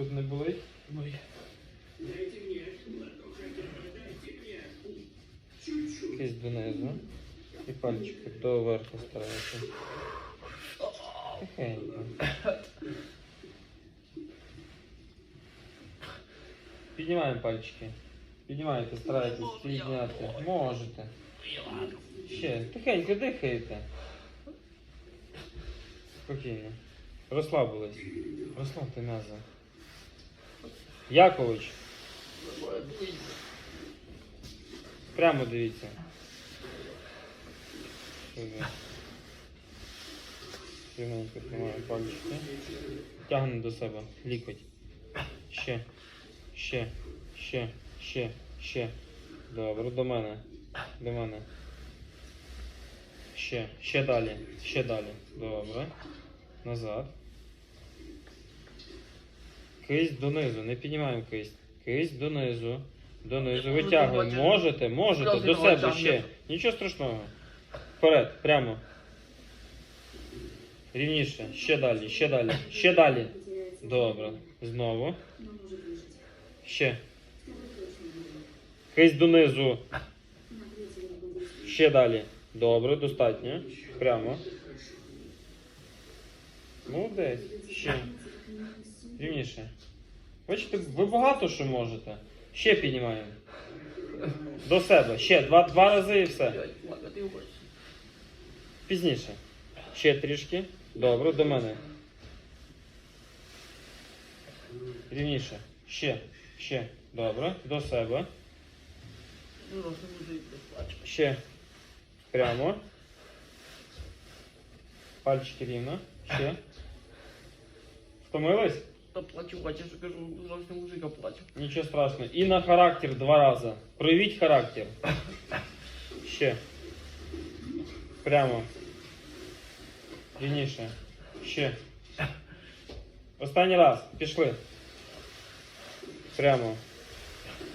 Тут не болить? Ой. Кисть донизу. І пальчики до верху старайся. Тихенько. Піднімаємо пальчики. Піднімайте, старайтесь підняти. Можете. Ще. Тихенько дихайте. Спокійно. Розслабились. Розслабте м'язи. Якович, прямо дивіться. Рівненько тримаю пальчики. Тягне до себе. Лікоть. Ще. Ще. Ще. Ще. Ще. Добре, до мене. До мене. Ще. Ще далі. Ще далі. Добре. Назад. Кисть донизу. Не піднімаємо кисть. Кисть донизу. Донизу. Витягуємо. Можете, можете. До себе ще. Нічого страшного. Вперед, прямо. Рівніше. Ще далі, ще далі, ще далі. Добре. Знову. Ще. Кисть донизу. Ще далі. Добре, достатньо. Прямо. Молодець. Ще. Рівніше. Бачите, ви багато що можете. Ще піднімаємо. До себе. Ще два, два рази і все. Пізніше. Ще трішки. Добре, до мене. Рівніше. Ще. Ще. Добре. До себе. Ну. Ще. Прямо. Пальчики рівно. Ще. Втомились? Та плачу, бачиш, що кажу, зовсім мужика плачу. Нічого страшного. І на характер два рази. Проявіть характер. Ще. Прямо. Рівніше. Ще. Останній раз. Пішли. Прямо.